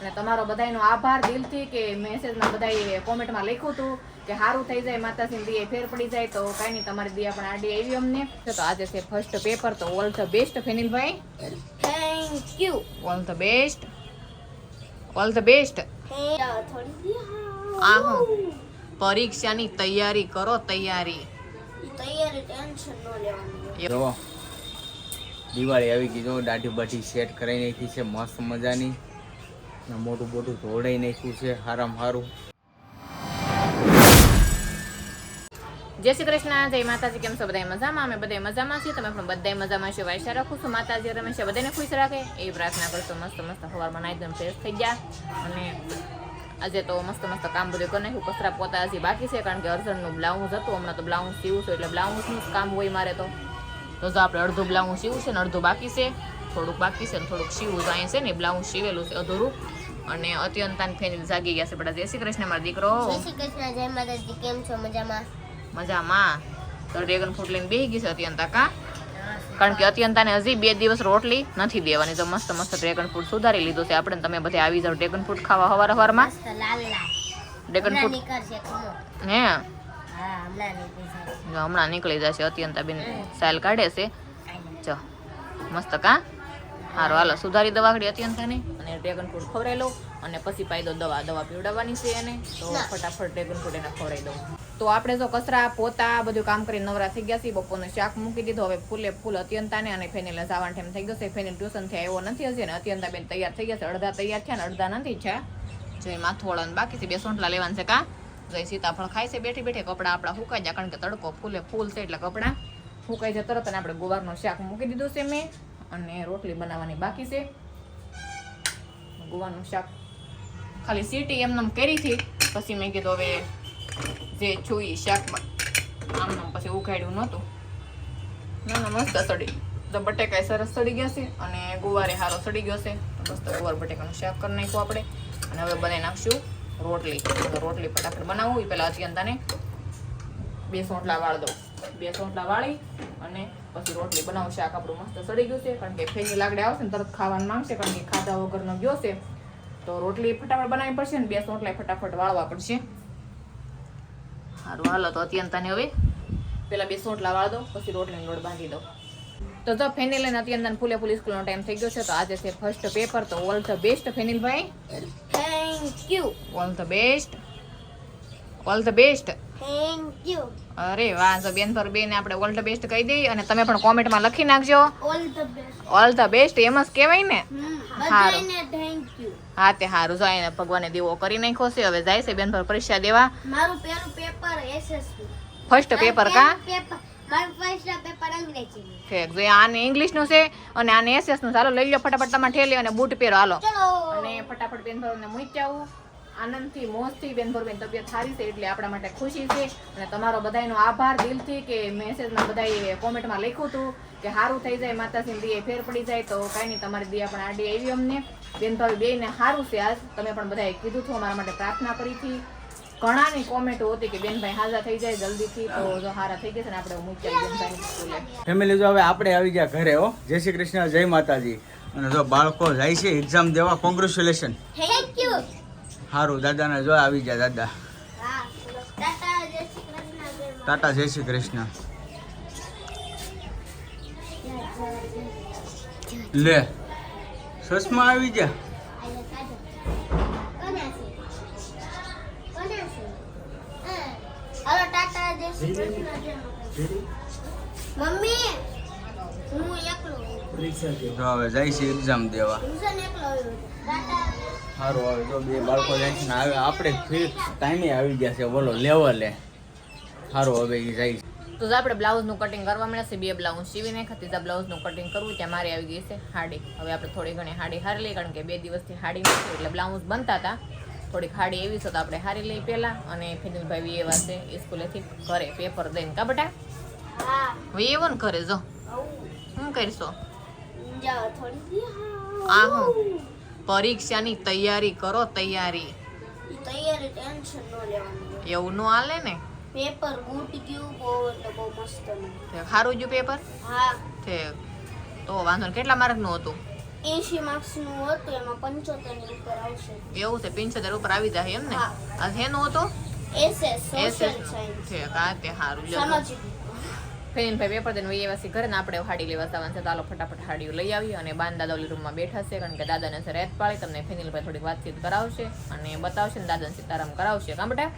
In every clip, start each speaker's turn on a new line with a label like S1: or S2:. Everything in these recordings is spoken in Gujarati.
S1: અને તમારો બધાયનો આભાર દિલથી કે મેસેજમાં બધાએ કોમેન્ટમાં લખ્યું હતું કે સારું થઈ જાય માતાજીની દીએ ફેર પડી જાય તો કાંઈ નહીં તમારી દીયા પણ આડી આવી અમને. તો આજે છે ફર્સ્ટ પેપર તો all the best ફેનિલભાઈ.
S2: Thank you
S1: all the best all the best
S2: થોડી
S1: આ હું પરીક્ષાની તૈયારી કરો તૈયારી.
S2: તૈયારી ટેન્શન ન લેવાનું.
S3: જો દિવાળી આવી ગઈ જો દાઢી બાઢી સેટ કરાઈ નાખી છે મસ્ત મજાની. ને મોટું મોટું ધોળાઈ નાખ્યું છે, હારામ હારું.
S1: જય શ્રી કૃષ્ણ, જય માતાજી, કેમ છો? બધા મજામાં? અમે બધા મજામાં છીએ. તમે પણ બધા મજામાં છો આશા રાખું છું. માતાજી રમેશા બધાને ખુશ રાખે? એ પ્રાર્થના કરશો મસ્ત મસ્ત સવારમાં નાઈ ધોઈને ફ્રેશ થઈ ગયા. અને આજે તો મસ્ત મસ્ત કામ બધું કરી નાખ્યું. કચરા પોતા હજી બાકી છે, કારણ કે અર્જનનું બ્લાઉઝ હતું. હમણાં તો બ્લાઉઝ સીવું છું, એટલે બ્લાઉઝનું જ કામ હોય મારે તો. તો જો આપણે અડધું બ્લાઉઝ સીવું છે ને અડધું બાકી છે. થોડુંક બાકી છે ને થોડુંક શીવું તો અહીંયા છે ને બ્લાઉઝ સીવેલું છે અધૂરું. અને અત્યંતાન ફેન જાગી ગયા છે બધા. જય શ્રી કૃષ્ણ મારા દીકરો.
S2: જય શ્રી કૃષ્ણ જય માતાજી. કેમ છો? મજામાં?
S1: મજામાં. તો ડ્રેગન ફ્રૂટ લઈને બેસી ગઈ છે અત્યંતા કા? કારણ કે અત્યંતાને હજી બે દિવસ રોટલી નથી દેવાની. તો મસ્ત મસ્ત ડ્રેગન ફ્રૂટ સુધારી લીધું છે આપણે તમે બધે આવી જાવ ડ્રેગન ફ્રૂટ ખાવા હવાર હવારમાં. ડ્રેગન ફ્રૂટ હે?
S2: હમણાં
S1: નીકળી જશે અત્યંતા બેન સાયલ કાઢે છે. જો. મસ્ત કા? હારો હાલો સુધારી દવા કાઢી અત્યંતાની અને ડ્રેગન ફ્રૂટ ખવડાવી લઉં અને પછી પાઈ દો દવા દવા પીવડાવવાની છે એને. તો ફટાફટ ડ્રેગન ફ્રૂટ એને ખવડાવી દઉં. તો આપણે જો કચરા પોતા બધું કામ કરીને નવરા થઈ ગયા છીએ બપોરનું શાક મૂકી દીધું. હવે ફૂલે ફૂલ અત્યંતાને અને ફેનિલે જવાનું ટાઈમ થઈ ગયો છે. ફેની ટ્યુશનથી આવ્યો નથી હજી અને અત્યંતા બેન તૈયાર થઈ ગયા છે. અડધા તૈયાર થયા ને અડધા નથી છે જો એ માથું વળવાનું બાકી છે બે સોંટલા લેવાનું છે કા? જય સીતાફળ ખાય છે બેઠી બેઠી કપડાં આપણા સુકાઈ જાય કારણ કે તડકો ફૂલે ફૂલ છે એટલે કપડાં સુકાઈ જાય તરત અને આપણે ગોવારનું શાક મૂકી દીધું છે મેં. અને રોટલી બનાવવાની બાકી છે. ગુવાનું શાક ખાલી સીટી એમને કરી હતી. પછી મેં કીધું હવે જે છોઈ એ શાકમાં આમ નામ પછી ઉઘાડ્યું નહોતું. ના ના, મસ્ત સડી. તો બટેકા સરસ સડી ગયા છે અને ગુવારે હારો સડી ગયો છે. મસ્ત ગુવાર બટેકાનું શાક કરી નાખ્યું આપણે. અને હવે બનાવી નાખશું રોટલી. રોટલી ફટાફટ બનાવવું એ પહેલાં અત્યંતાને બે સોંટલા વાળ દઉં. બે સોંટલા વાળી અને પછી રોટલી બનાવું શાક આપણું મસ્ત સડી ગયું છે કારણ કે ફેની લાકડે આવશે ને તરત ખાવાનું માંગશે કારણ કે ખાધા વગરનો ગયો છે. તો રોટલી ફટાફટ બનાવવી પડશે ને બે સોંટલા ફટાફટ વાળવા પડશે. સારું હાલો તો અત્યંતાને હવે. પેલા બે સોટલા વાળ દો પછી રોટલીનો લોટ બાંધી દો. તો જો ફેનિલ અને અત્યંતાને ફૂલે ફૂલ સ્કૂલનો ટાઈમ થઈ ગયો છે તો આજે છે ફર્સ્ટ પેપર તો all the best ફેનિલભાઈ.
S2: Thank you
S1: all the best all the best
S2: thank you
S1: અરે વાહ તો બેન પર બેન આપણે ઓલ ધ બેસ્ટ કહી દઈએ અને તમે પણ કોમેન્ટમાં લખી નાખજો.
S2: All the best
S1: all the best એમ જ કહેવાય ને? હારું.
S2: થેન્ક યુ
S1: હા તે સારું જો એને ભગવાને દેવો કરી નાખ્યો છે હવે જાય છે બેન પર પરીક્ષા દેવા.
S2: મારું પહેલું પેપર એસએસસી
S1: ફર્સ્ટ પેપર કા?
S2: પેપર
S1: આને ઇંગ્લિશનું છે અને આને એસએસનું ચાલો લઈ લો ફટાફટ તમારે ઠેલી અને બૂટ પહેરો. હાલો. અને ફટાફટ બેન મૂકી આવું. આનંદથી મોજથી બેન ભરબેન તબિયત સારી છે એટલે આપણા માટે ખુશી છે. અને તમારો બધાનો આભાર દિલથી કે મેસેજમાં બધાએ કોમેન્ટમાં લખ્યું હતું કે સારું થઈ જાય માતાજીની દીએ ફેર પડી જાય. તો કાંઈ નહીં તમારી દીયા પણ આડી આવી અમને. બેન ભાઈ બેયને સારું છે આજ. તમે પણ બધાએ કીધું હતું અમારા માટે પ્રાર્થના કરી હતી. ઘણાની કોમેન્ટો હતી કે બેનભાઈ હાજા થઈ જાય જલ્દીથી. તો જો હારા થઈ જશે ને આપણે મૂકી આવી
S3: ફેમિલી જો હવે આપણે આવી ગયા ઘરે હો. જય શ્રી કૃષ્ણ જય માતાજી. અને જો બાળકો જાય છે એક્ઝામ દેવા કોંગ્રેચ્યુલેશન
S2: થેન્ક યુ
S3: સારું દાદાને જો આવી ગયા દાદા.
S2: ટાટા જય શ્રી કૃષ્ણ.
S3: લે સસમાં આવી ગયા.
S2: મમ્મી
S3: હવે જાય છે એક્ઝામ દેવા. સારું હવે તો બે બાળકો જાય છે ને હવે આપણે ફિક્સ ટાઈમે આવી ગયા છે. બોલો લેવલે સારું હવે એ જાય છે.
S1: તો આપણે બ્લાઉઝનું કટિંગ કરવા મળ્યા છે બે બ્લાઉઝ સીવી નાખ્યા. ત્રીજા બ્લાઉઝનું કટિંગ કરવું ત્યાં મારી આવી ગઈ છે હાડી. હવે આપણે થોડી ઘણી હાડી હારી લઈએ કારણ કે બે દિવસથી હાડી નથી એટલે બ્લાઉઝ બનતા હતા. થોડીક હાડી એવી છે તો આપણે હારી લઈ પહેલા. અને ફિનિલભાઈ એવા છે એ સ્કૂલેથી ઘરે પેપર દઈને. કા બટા?
S2: હા.
S1: એવો ને ઘરે જો.
S2: આવું.
S1: શું કરશો આ હું? પરીક્ષાની તૈયારી કરો તૈયારી.
S2: તૈયારી ટેન્શન ન લેવાનું.
S1: એવું નો હાલે ને?
S2: પેપર ગુટ ગયું બહુ એટલે બહુ મસ્ત
S1: તે સારું ગયું પેપર?
S2: હા.
S1: તે તો વાંધો કેટલા માર્કનું હતું?
S2: 80 માર્ક્સનું હતું એમાં પંચોતેરની ઉપર આવશે.
S1: એવું છે પિંચોતેર ઉપર આવી જાય એમ ને. આ હેનો હતો?
S2: SS social science.
S1: છે કા તે સારું લ્યો તો.
S2: સામાજિક
S1: પેપર દઈને વહી છે ઘરે ને આપણે હાડી લેવા જવાનું છે તો ફટાફટ હાડીઓ લઈ આવી અને બાન દાદા ઓલી રૂમમાં બેઠા છે કારણ કે દાદાને છે રેત પાડી તમને ફેનિલભાઈ થોડીક વાતચીત કરાવશે અને બતાવશે ને દાદાને સીતારામ કરાવશે. કાં બેટા?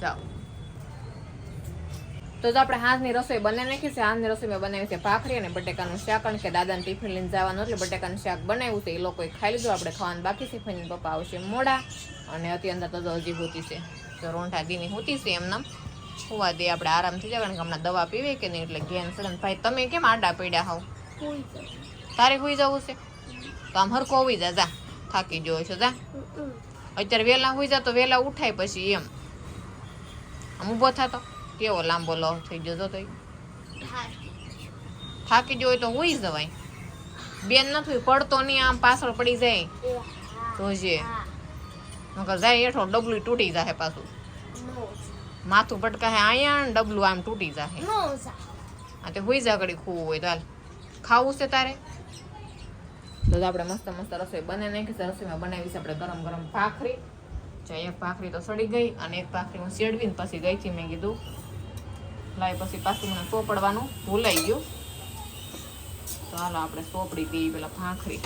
S1: જાઓ તો જો આપણે હાથની રસોઈ બનાવી નાખી છે. હાથની રસોઈ મેં બનાવી છે ભાખરી અને બટેકાનું શાક કારણ કે દાદાને ટિફિન લઈને જવાનું એટલે બટેકાનું શાક બનાવ્યું છે. એ લોકોએ ખાઈ લીધું. આપણે ખાવાનું બાકી છે. ફેનિલ પપ્પા આવશે મોડા અને અત્યંત તો હજી હોતી છે. તો રોંઠા દીની હોતી છે એમનામ હોવા દે આપણે આરામ થઈ જાય કારણ કે હમણાં દવા પીવે કે નહીં એટલે ઘેન સડન ભાઈ તમે કેમ આડા પડ્યા હોવ?
S2: તો
S1: તારે હોઈ જવું છે? તો આમ હરખો હોઈ જા જા. થાકી ગયો છો જા. અત્યારે વહેલા હોઈ જા તો વહેલા ઉઠાય પછી એમ. આમ ઊભો થતો કેવો લાંબો લો થઈ જતો
S2: હા
S1: થાકી ગયો હોય તો હોઈ જવાય. બેન નથી પડતો નહીં આમ પાછળ પડી જાય. તો જે. જાય હેઠો ડબલું તૂટી જાય પાછું. માથું પટકાહે અહીંયા ડબલું આમ તૂટી જાય આ તે હોઈ જા ઘડી ખૂવું હોય તો હાલ. ખાવું છે તારે? તો આપણે મસ્ત મસ્ત રસોઈ બને નાખી છે રસોઈમાં બનાવી છે આપણે ગરમ ગરમ ભાખરી. જો એક ભાખરી તો સડી ગઈ અને એક ભાખરી હું શેડવીને પછી ગઈ હતી મેં કીધું. લાવી પછી પાછું મને સોપડવાનું ભૂલાઈ ગયું. તો હાલો આપણે સોપડી દઈએ પેલા ભાખરી.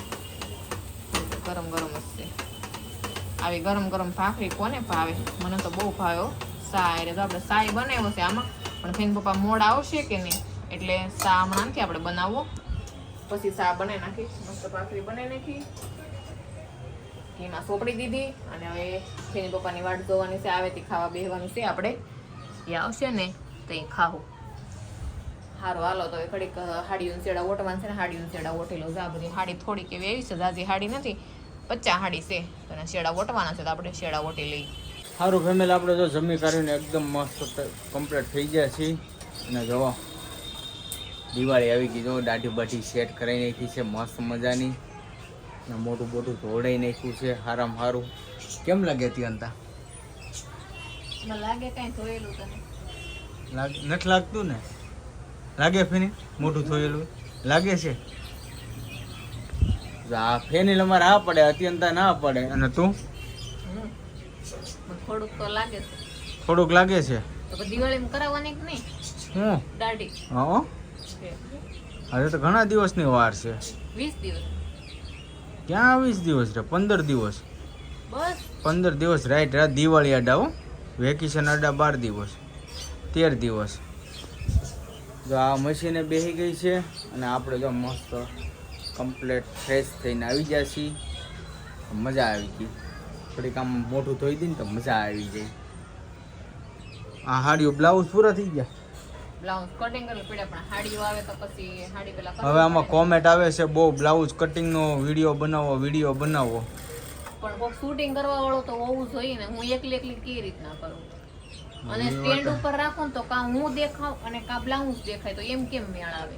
S1: ગરમ ગરમ જ છે. આવી ગરમ ગરમ ભાખરી કોને ભાવે? મને તો બહુ ભાવ્યો સા એટલે તો આપણે સાય બનાવ્યો છે આમાં. પણ ફેન પપ્પા મોડા આવશે કે નહીં? એટલે સા હમણાં નથી આપણે બનાવવો. પછી સા બનાવી નાખી મસ્ત ભાખરી બનાવી નાખી. ઘીમાં સોપડી દીધી. અને હવે ફેની પપ્પાની વાટ જોવાની છે, આવે તે ખાવા બેહવાનું છે આપણે. એ આવશે ને, તો એ ખાવું. સારું હાલો, તો એ ઘડીક હાડીયું સેડા ઓટવાનું છે ને હાડીયું સેડા ઓટેલો જા બધી હાડી થોડીક એવી આવી છે, જાજી હાડી નથી. પચાસ હાડી છે. તો શેડા ઓટવાના છે, તો આપણે શેડા ઓટી લઈ
S3: સારું ફેમિલી આપણે જો જમી કરીને એકદમ મસ્ત કમ્પ્લીટ થઈ ગયા છીએ. અને જો દિવાળી આવી ગઈ જો દાઢી બાઢી સેટ કરાવી નાખી છે મસ્ત મજાની. અને મોટું મોટું ધોળાઈ નાખ્યું છે હારામ હારું. કેમ લાગે અત્યંતા
S1: મને લાગે કાંઈ ધોયેલું તને
S3: નથી લાગતું ને? લાગે ફેની? મોટું ધોયેલું. લાગે છે? આ ફેની અમારે આ પડે અત્યંતા ના પડે. અને તું?
S1: થોડુંક તો લાગે છે.
S3: થોડુંક લાગે છે?
S1: તો દિવાળીમાં કરાવવાની કે નહીં?
S3: હું?
S1: દાઢી.
S3: હા. હવે તો ઘણા દિવસની વાર છે.
S1: વીસ દિવસ.
S3: ક્યાં વીસ દિવસ રે? પંદર દિવસ.
S1: બસ.
S3: પંદર દિવસ રાઈટ રાત દિવાળી અડા વેકેશન અડા બાર દિવસ. તેર દિવસ. જો આ મશીને બેસી ગઈ છે અને આપણે જો મસ્ત કમ્પ્લેટ ફ્રેશ થઈને આવી ગયા છીએ. મજા આવી ગઈ. થોડીક આમ મોટું ધોઈ દઈએ ને તો મજા આવી જાય. આ હાડીઓ બ્લાઉઝ પૂરા થઈ ગયા?
S1: બ્લાઉઝ કટિંગ કરવું પડે પણ હાડીઓ આવે તો પછી હાડી પેલા
S3: હવે આમાં કોમેન્ટ આવે છે બહુ બ્લાઉઝ કટિંગનો વીડિયો બનાવો વીડિયો બનાવો.
S1: પણ કોક શૂટિંગ કરવા વાળો તો હોવું જોઈએ ને હું એકલી એકલી કઈ રીતના કરું? અને સ્ટેન્ડ ઉપર રાખો ને તો કા હું દેખાવ અને કા બ્લાઉઝ દેખાય તો એમ કેમ મેળ આવે?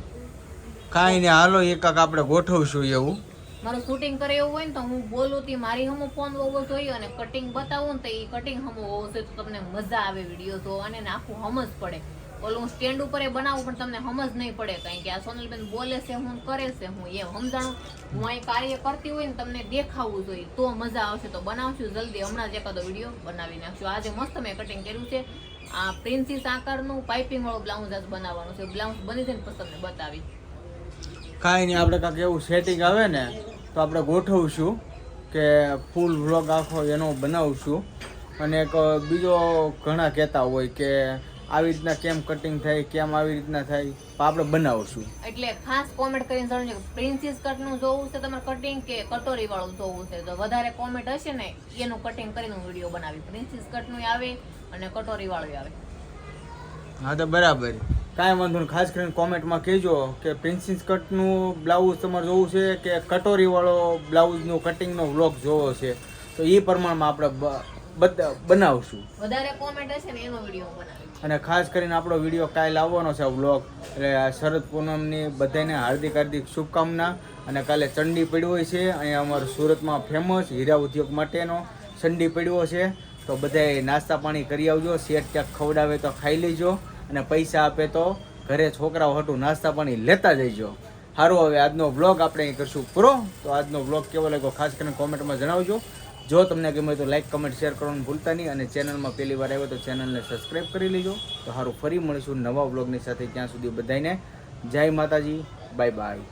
S3: કાંઈ ને હાલો એકાક આપણે ગોઠવશું એવું.
S1: મારું શૂટિંગ કરે એવું હોય ને તો હું બોલું તી, મારી હમો ફોન હોવો જોઈએ અને કટિંગ બતાવું ને તો એ કટિંગ હમો હોવો જોઈએ તો તમને મજા આવે વીડિયો જોવાની ને આખું સમજ પડે. ઓલું હું સ્ટેન્ડ ઉપર એ બનાવું પણ તમને સમજ નહીં પડે, કારણ કે આ સોનલબેન બોલે છે, હું કરે છે, હું એ સમજાણું. હું અહીં કાર્ય કરતી હોય ને તમને દેખાવું જોઈએ, તો મજા આવશે, તો બનાવશું જલ્દી. હમણાં જ એકાદો વીડિયો બનાવી નાખશું. આજે મસ્ત મેં કટિંગ કર્યું છે. આ પ્રિન્સીસ આકારનું પાઇપિંગ વાળું બ્લાઉઝ આજ બનાવવાનું છે. બ્લાઉઝ બની જાય ને પછી તમને બતાવી
S3: કાંઈ નહીં, આપણે કાંઈક એવું સેટિંગ આવે ને તો આપણે ગોઠવશું કે ફૂલ વ્લોગ આખો એનો બનાવશું. અને એક બીજો ઘણા કહેતા હોય કે આવી રીતના કેમ કટિંગ થાય કેમ આવી રીતના થાય આપણે બનાવશું.
S1: એટલે ખાસ કોમેન્ટ કરીને જણાવજો પ્રિન્સીસ કટ જોવું છે તમારે કટિંગ કે કટોરી વાળું જોવું છે? તો વધારે કોમેન્ટ હશે ને એનું કટિંગ કરીને હું વીડિયો બનાવી પ્રિન્સિસ કટનું આવે અને કટોરી વાળું આવે.
S3: હા તો બરાબર. કાંઈ વાંધો નહીં. ખાસ કરીને કોમેન્ટમાં કહેજો કે પ્રિન્સિસ કટનું બ્લાઉઝ તમારે જોવું છે કે કટોરીવાળો બ્લાઉઝનું કટિંગનો વ્લોગ જોવો છે? તો એ પ્રમાણમાં આપણે બનાવશું.
S1: વધારે કોમેન્ટ હશે ને એનો વીડિયો બનાવીશું.
S3: અને ખાસ કરીને આપણો વીડિયો કાલે આવવાનો છે વ્લોગ. એટલે શરદ પૂનમની બધાને હાર્દિક હાર્દિક શુભકામના. અને કાલે ચંડી પડ્યો છે. અહીંયા અમારા સુરતમાં ફેમસ હીરા ઉદ્યોગ માટેનો ચંડી પડ્યો છે. તો બધાએ નાસ્તા પાણી કરી આવજો. શેઠ ક્યાંક ખવડાવે તો ખાઈ લેજો. અને પૈસા આપે તો ઘરે છોકરાઓ હટું નાસ્તા પાણી લેતા જઈજો. સારું હવે આજનો વ્લોગ આપણે અહીં કરશું પૂરો. તો આજનો વ્લોગ કેવો લાગ્યો ખાસ કરીને કોમેન્ટમાં જણાવજો. જો તમને ગમે તો લાઈક, કમેન્ટ, શેર કરવાનું ભૂલતા નહીં અને ચેનલમાં પહેલી વાર આવ્યો તો ચેનલને સબસ્ક્રાઈબ કરી લેજો. તો સારું ફરી મળીશું નવા વ્લોગની સાથે ત્યાં સુધી બધાને જય માતાજી, બાય બાય.